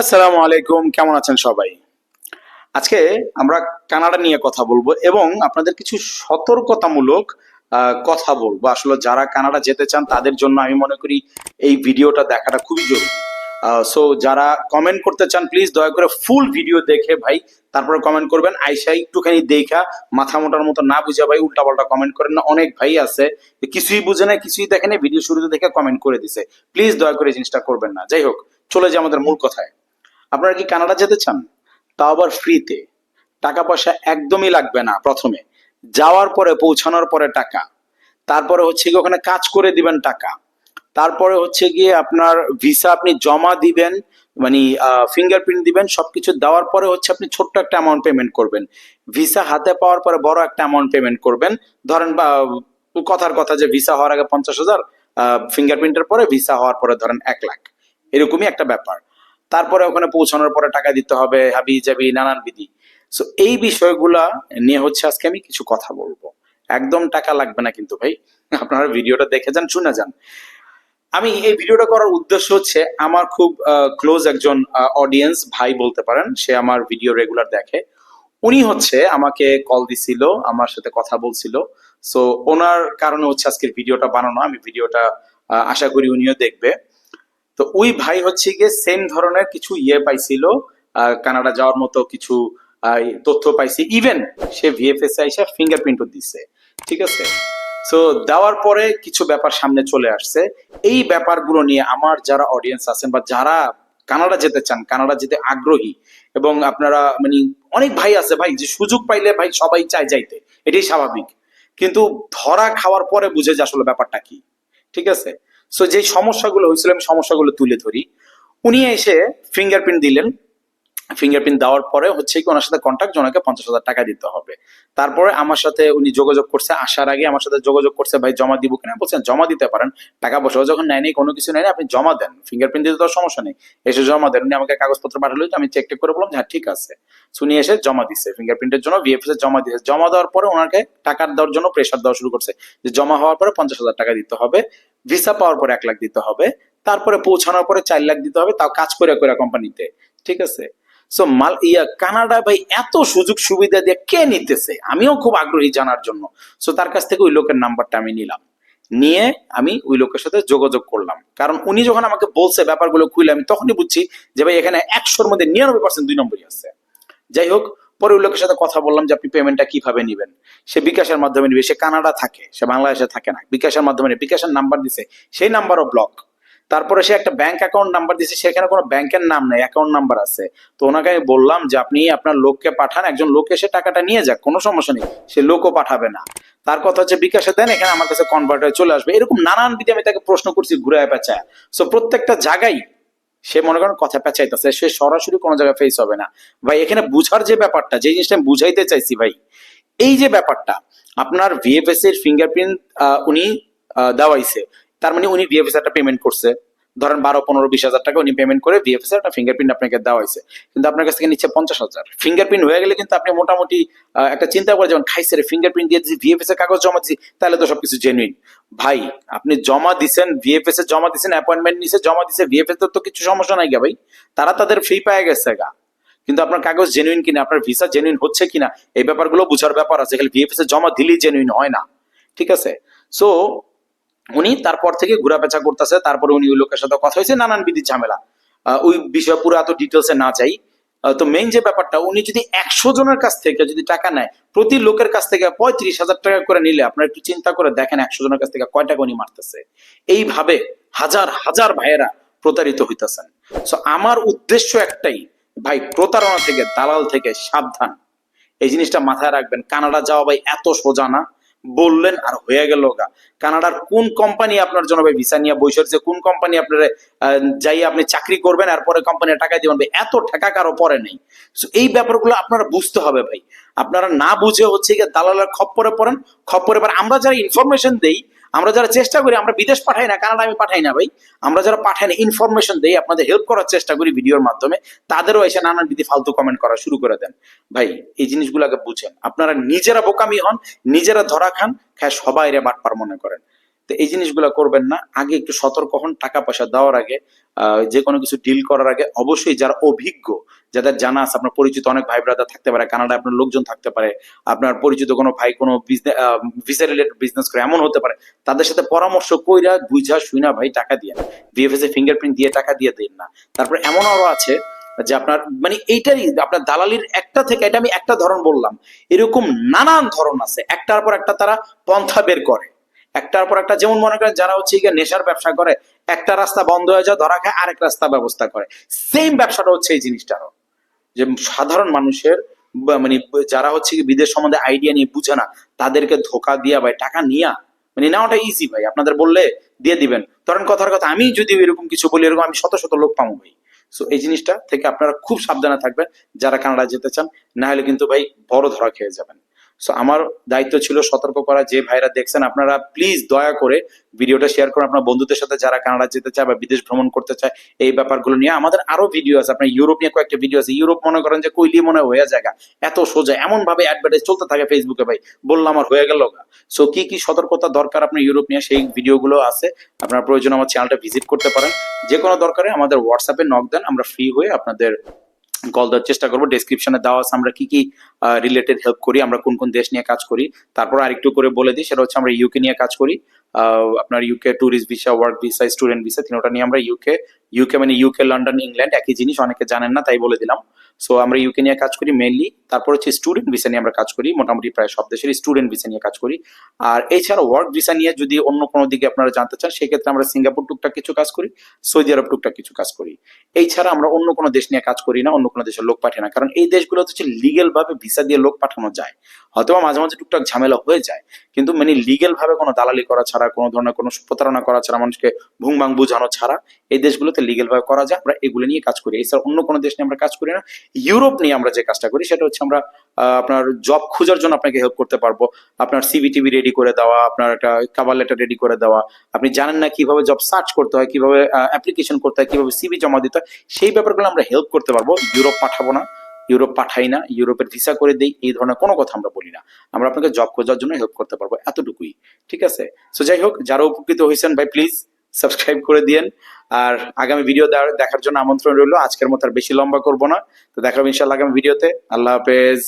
আসসালামু আলাইকুম কেমন আছেন সবাই? আজকে আমরা কানাডা নিয়ে কথা বলব এবং আপনাদের কিছু সতর্কতামূলক কথা বলব। আসলে যারা কানাডা যেতে চান, তাদের জন্য আমি মনে করি এই ভিডিওটা দেখাটা খুবই জরুরি। সো যারা কমেন্ট করতে চান প্লিজ দয়া করে ফুল ভিডিও দেখে ভাই, তারপরে কমেন্ট করবেন। আইসা একটুখানি দেখা, মাথা মোটার মতো না বুঝে ভাই, উল্টাপাল্টা কমেন্ট করেন না। অনেক ভাই আছে, কিছুই বুঝে না কিছুই দেখে না ভিডিও শুরুতে দেখে কমেন্ট করে দিছে। প্লিজ দয়া করে জিনিসটা করবেন না। যাই হোক, চলে যায় আমাদের মূল কথায়। আপনারা কি কানাডা যেতে চান? তাও আবার ফ্রিতে। টাকা পয়সা একদমই লাগবে না প্রথমে। যাওয়ার পরে, পৌঁছানোর পরে টাকা। তারপরে হচ্ছে গিয়ে ওখানে কাজ করে দিবেন টাকা। তারপরে হচ্ছে গিয়ে আপনার ভিসা আপনি জমা দিবেন মানে ফিঙ্গারপ্রিন্ট দিবেন, সবকিছু দেওয়ার পরে হচ্ছে আপনি ছোট্ট একটা অ্যামাউন্ট পেমেন্ট করবেন। ভিসা হাতে পাওয়ার পরে বড় একটা অ্যামাউন্ট পেমেন্ট করবেন। ধরেন বা, কথার কথা যে ভিসা হওয়ার আগে পঞ্চাশ হাজার ফিঙ্গারপ্রিন্টের পরে ভিসা হওয়ার পরে ধরেন এক লাখ। এরকমই একটা ব্যাপার। তারপরে ওখানে পৌঁছানোর পরে টাকা দিতে হবে, হাবি জাবি নানান বিধি। সো এই বিষয়গুলা নিয়ে হচ্ছে আজকে আমি কিছু কথা বলব। একদম টাকা লাগবে না কিন্তু ভাই। আপনারা ভিডিওটা দেখে যান, শুনে যান। আমি এই ভিডিওটা করার উদ্দেশ্য হচ্ছে আমার খুব ক্লোজ একজন অডিয়েন্স ভাই বলতে পারেন, সে আমার ভিডিও রেগুলার দেখে। উনি হচ্ছে আমাকে কল দিছিল, আমার সাথে কথা বলছিল। সো ওনার কারণে হচ্ছে আজকের ভিডিওটা বানানো। আমি ভিডিওটা আশা করি উনিও দেখবে। তো ওই ভাই হচ্ছে গিয়ে সেম ধরনের কিছু ইয়ে পাইছিল কানাডা যাওয়ার মতো কিছু তথ্য পাইছি। ইভেন সে ভিএফএস এসে ফিঙ্গারপ্রিন্টও দিছে, ঠিক আছে? সো দেওয়ার পরে কিছু ব্যাপার সামনে চলে আসছে। এই ব্যাপারগুলো নিয়ে আমার যারা অডিয়েন্স আছেন বা যারা কানাডা যেতে চান, কানাডা যেতে আগ্রহী, এবং আপনারা মানে অনেক ভাই আছে ভাই, যে সুযোগ পাইলে ভাই সবাই চায় যাইতে, এটাই স্বাভাবিক। কিন্তু ধরা খাওয়ার পরে বুঝে যে আসলে ব্যাপারটা কি, ঠিক আছে? সো যে সমস্যাগুলো হয়েছিল, আমি সমস্যাগুলো তুলে ধরি। উনি এসে ফিঙ্গারপ্রিন্ট দিলেন। ফিঙ্গারপ্রিন্ট দেওয়ার পরে হচ্ছে কি ওনার সাথে কন্ট্যাক্ট ওনাকে পঞ্চাশ হাজার টাকা দিতে হবে। তারপরে আমার সাথে উনি যোগাযোগ করছে, আসার আগে আমার সাথে যোগাযোগ করছে, ভাই, জমা দিব কিনা? বলছেন, জমা দিতে পারেন। টাকা পয়সা যখন নেয় নেই, কোনো কিছু নেয়নি আপনি জমা দেন। ফিঙ্গারপ্রিন্ট দিতে তো সমস্যা নেই। এসে জমা দেন। উনি আমাকে কাগজপত্র পাঠালো আমি চেক টেক করে বললাম হ্যাঁ ঠিক আছে। উনি এসে জমা দিচ্ছে ফিঙ্গারপ্রিন্টের জন্য ভিএফএস জমা দিয়েছে জমা দেওয়ার পরে ওনাকে টাকা দেওয়ার জন্য প্রেশার দেওয়া শুরু করছে। যে জমা হওয়ার পরে পঞ্চাশ হাজার টাকা দিতে হবে। ভিসা পাওয়ার পরে এক লাখ দিতে হবে। তারপরে পৌঁছানোর পরে চার লাখ দিতে হবে, তাও কাজ করে করে কোম্পানিতে ঠিক আছে? সো মাল, ইয়া কানাডা ভাই এত সুযোগ সুবিধা দিয়ে কে নিতেছে? আমিও খুব আগ্রহী জানার জন্য। সো তার কাছ থেকে ওই লোকের নাম্বারটা আমি নিলাম। নিয়ে আমি ওই লোকের সাথে যোগাযোগ করলাম। কারণ উনি যখন আমাকে বলছে ব্যাপারগুলো খুলে, আমি তখনই বুঝছি যে ভাই এখানে একশোর মধ্যে নিরানব্বই পার্সেন্ট দুই নম্বরই আছে। যাই হোক পরে ওই লোকের সাথে কথা বললাম যে আপনি পেমেন্টটা কীভাবে নিবেন? সে বিকাশের মাধ্যমে নিবে। সে কানাডা থাকে, সে বাংলাদেশে থাকে না। বিকাশের মাধ্যমে। বিকাশের নাম্বার দিছে। সেই নাম্বারও ব্লক তারপরে সে একটা ব্যাংক অ্যাকাউন্ট নাম্বার দিছে। সেখানে কোনো ব্যাংকের নাম নেই অ্যাকাউন্ট নাম্বার আছে। তো ওনাকে আমি বললাম যে আপনি আপনার লোককে পাঠান, একজন লোক এসে টাকাটা নিয়ে যাক, কোনো সমস্যা নেই। সে লোকও পাঠাবে না। তার কথা হচ্ছে বিকাশে দেন, এখানে আমার কাছে কনভার্ট হয়ে চলে আসবে। এরকম নানান বিধি আমি তাকে প্রশ্ন করছি ঘুরে পেঁচায়। সো প্রত্যেকটা জায়গায় সে মনে করেন কথা পেঁচাইতেছে, সে সরাসরি কোনো জায়গায় ফেস হবে না। ভাই, এখানে বুঝার যে ব্যাপারটা, যে জিনিসটা আমি বুঝাইতে চাইছি ভাই, এই যে ব্যাপারটা, আপনার ভিএফএস এর ফিঙ্গারপ্রিন্ট উনি দেওয়াইছে। তার মানে উনি ভিএফএস একটা পেমেন্ট করছে। ধরেন বারো, পনেরো, বিশ হাজার টাকা উনি পেমেন্ট করে ভিএফএস একটা ফিঙ্গারপ্রিন্ট আপনাকে দেওয়া হয়েছে। কিন্তু আপনার কাছ থেকে নিচ্ছে পঞ্চাশ হাজার। ফিঙ্গারপ্রিন্ট হয়ে গেলে কিন্তু আপনি মোটামুটি একটা চিন্তা করে যেমন খাইছে ফিঙ্গারপ্রিন্ট দিয়ে দিচ্ছি ভিএফএস এর কাগজ জমা দিচ্ছি তাহলে তো সবকিছু জেনুইন ভাই, আপনি জমা দিছেন ভিএফএস এ জমা দিছেন অ্যাপয়েন্টমেন্ট নিছে, জমা দিছে ভিএফএস তো কিছু সমস্যা নাই গা ভাই। তারা তাদের ফ্রি পেয়ে গেছে গা। কিন্তু আপনার কাগজ জেনুইন কিনা, আপনার ভিসা জেনুইন হচ্ছে কিনা, এই ব্যাপারগুলো বুঝার ব্যাপার আছে। খালি ভিএফএস এ জমা দিলেই জেনুইন হয় না। ঠিক আছে? সো উনি তারপর থেকে ঘোরাপেচা করতেছে তারপরে উনি ওই লোকের সাথে কথা হয়েছে নানান বিধি ঝামেলা। ওই বিষয় পুরো এত ডিটেলসে না আহ, তো মেইন যে ব্যাপারটা উনি যদি একশো জনের কাছ থেকে যদি টাকা নেয় প্রতি লোকের কাছ থেকে পঁয়ত্রিশ হাজার টাকা করে নিলে আপনারা একটু চিন্তা করে দেখেন একশো জনের কাছ থেকে কয় টাকা উনি মারতেছে। এইভাবে হাজার হাজার ভাইয়েরা প্রতারিত হইতেছেন। সো আমার উদ্দেশ্য একটাই ভাই প্রতারণা থেকে দালাল থেকে সাবধান। এই জিনিসটা মাথায় রাখবেন কানাডা যাওয়া ভাই এত সোজা না। বললেন, আর হয়ে গেল গা? কানাডার কোন কোম্পানি আপনার জন্য ভাই ভিসা নিয়ে বসে কোন কোম্পানি আপনার যাই আপনি চাকরি করবেন আর পরে কোম্পানি টাকা দিবেন ভাই? এত টাকা কারও পরে নেই। এই ব্যাপারগুলো আপনারা বুঝতে হবে ভাই। আপনারা না বুঝে হচ্ছে গিয়ে দালালের খপ্পরে পড়েন। খপ্পরে পড়েন আমরা যারা ইনফরমেশন দেই আমরা যারা চেষ্টা করি, আমরা বিদেশ পাঠাই না, কানাডা আমি পাঠাই না ভাই। আমরা যারা পাঠাই না ইনফরমেশন দেই, আপনাদের হেল্প করার চেষ্টা করি ভিডিওর মাধ্যমে। তাদেরও এসে নানান বিধি ফালতু কমেন্ট করা শুরু করে দেন। ভাই, এই জিনিসগুলোকে বুঝেন। আপনারা নিজেরা বোকামি হন, নিজেরা ধরা খান, খায় সবাই রে বাটপার মনে করেন। তো এই জিনিসগুলো করবেন না। আগে একটু সতর্ক হন টাকা পয়সা দেওয়ার আগে। যে কোনো কিছু ডিল করার আগে অবশ্যই যারা অভিজ্ঞ, যাদের জানা আছে, আপনার পরিচিত অনেক ভাই ব্রাদার থাকতে পারে, কানাডায় আপনার লোকজন থাকতে পারে, আপনার পরিচিত কোনো ভাই, কোনো ভিসা রিলেটেড বিজনেস করে এমন হতে পারে, তাদের সাথে পরামর্শ কইরা বুঝা, শুইনা ভাই টাকা দিয়ে ভিএফএস এ ফিঙ্গারপ্রিন্ট দিয়ে টাকা দিয়ে দিন না। তারপর এমন আরও আছে যে আপনার মানে এইটারই আপনার দালালির একটা থেকে, এটা আমি একটা ধরন বললাম, এরকম নানান ধরন আছে। একটার পর একটা তারা পন্থা বের করে। একটার পর একটা যেমন মনে করেন যারা হচ্ছে গিয়ে নেশার ব্যবসা করে, একটা রাস্তা বন্ধ হয়ে যায়, ধরা খায় আরেক রাস্তা ব্যবস্থা করে। সেম ব্যবসাটা হচ্ছে এই জিনিসটারও। যে সাধারণ মানুষের মানে যারা হচ্ছে বিদেশ সম্বন্ধে আইডিয়া নিয়ে বুঝে না, তাদেরকে ধোকা দিয়া ভাই টাকা নিয়া মানে নেওয়াটা ইজি ভাই। আপনাদের বললে দিয়ে দিবেন। ধরেন কথার কথা, আমি যদি এরকম কিছু বলি, এরকম আমি শত শত লোক পাবো ভাই। সো এই জিনিসটা থেকে আপনারা খুব সাবধানে থাকবেন। যারা কানাডা যেতে চান না হলে কিন্তু ভাই বড় ধরা খেয়ে যাবেন। সো আমার দায়িত্ব ছিল সতর্ক করা। যে ভাইরা দেখছেন, আপনারা প্লিজ দয়া করে ভিডিওটা শেয়ার করুন। আপনার বন্ধুদের সাথে যারা কানাডা যেতে চায় বা বিদেশ ভ্রমণ করতে চায়, এই ব্যাপারগুলো নিয়ে। আমাদের আরও ভিডিও আছে। আপনার ইউরোপ নিয়ে কয়েকটা ভিডিও আছে। ইউরোপ মনে করেন যে কইলি মনে হয়ে জায়গা। এত সোজা। এমন ভাবে অ্যাডভার্টাইজ চলতে থাকে ফেসবুকে ভাই। বললাম আমার হয়ে গেল সো কি কি সতর্কতা দরকার আপনার ইউরোপ নিয়ে? সেই ভিডিওগুলো আছে। আপনার প্রয়োজন আমার চ্যানেলটা ভিজিট করতে পারেন। যে কোনো দরকারে আমাদের হোয়াটসঅ্যাপে নক দেন। আমরা ফ্রি হয়ে আপনাদের কল দেওয়ার চেষ্টা করব। ডেসক্রিপশনে দেওয়া আছে আমরা কি কি রিলেটেড হেল্প করি, আমরা কোন কোন দেশ নিয়ে কাজ করি। তারপর আরেকটু করে বলে দিই, সেটা হচ্ছে আমরা ইউকে নিয়ে কাজ করি। আপনার UK tourist visa work visa student visa তিনটা নিয়ে আমরা ইউকে ইউকে মানে ইউকে লন্ডন ইংল্যান্ড একই জিনিস, অনেকে জানেন না, তাই বলে দিলাম। সো আমরা ইউকে নিয়ে কাজ করি মেনলি তারপর হচ্ছে স্টুডেন্ট ভিসা নিয়ে আমরা কাজ করি, মোটামুটি প্রায় সব দেশের স্টুডেন্ট ভিসা নিয়ে কাজ করি। আর এছাড়া ওয়ার্ক ভিসা নিয়ে যদি অন্য কোনো দিকে আপনারা জানতে চান, সেক্ষেত্রে আমরা সিঙ্গাপুর টুকটাক কিছু কাজ করি সৌদি আরব টুকটাক কিছু কাজ করি। এই ছাড়া আমরা অন্য কোনো দেশ নিয়ে কাজ করি না, অন্য কোনো দেশের লোক পাঠাই না, কারণ এই দেশগুলো হচ্ছে লিগেল ভাবে ভিসা দিয়ে লোক পাঠানো যায়। হয়তো মাঝে মাঝে টুকটাক ঝামেলা হয়ে যায়, কিন্তু মানে লিগেল ভাবে কোনো দালালি করা ছাড়া, কোনো ধরনের কোনো প্রতারণা করা ছাড়া, মানুষকে ভুং ভাং বুঝানো ছাড়া এই দেশগুলোতে লিগেল ভাবে করা যায়, আমরা এগুলো নিয়ে কাজ করি। এছাড়া অন্য কোনো দেশ নিয়ে আমরা কাজ করি না। ইউরোপ নিয়ে আমরা যে কাজটা করি, সেটা হচ্ছে আমরা আপনার জব খোঁজার জন্য আপনাকে হেল্প করতে পারব। আপনার সিভি টিভি রেডি করে দেওয়া, আপনার একটা কাভার লেটার রেডি করে দেওয়া। আপনি জানেন না কীভাবে জব সার্চ করতে হয়, কীভাবে অ্যাপ্লিকেশন করতে হয়, কীভাবে সিভি জমা দিতে হয়, সেই ব্যাপারগুলো আমরা হেল্প করতে পারব। ইউরোপ পাঠাবো না, ইউরোপ পাঠাই না, ইউরোপের ভিসা করে দেই, এই ধরনের কোনো কথা আমরা বলি না। আমরা আপনাকে জব খোঁজার জন্য হেল্প করতে পারব, এতটুকুই। ঠিক আছে? সো যাই হোক, যারা উপকৃত হয়েছেন, ভাই প্লিজ সাবস্ক্রাইব করে দিয়েন। আর আগামী ভিডিও দেখার জন্য আমন্ত্রণ রইল। আজকের মতো আর বেশি লম্বা করব না। তো দেখা হবে ইনশাল্লাহ আগামী ভিডিওতে আল্লাহ হাফেজ।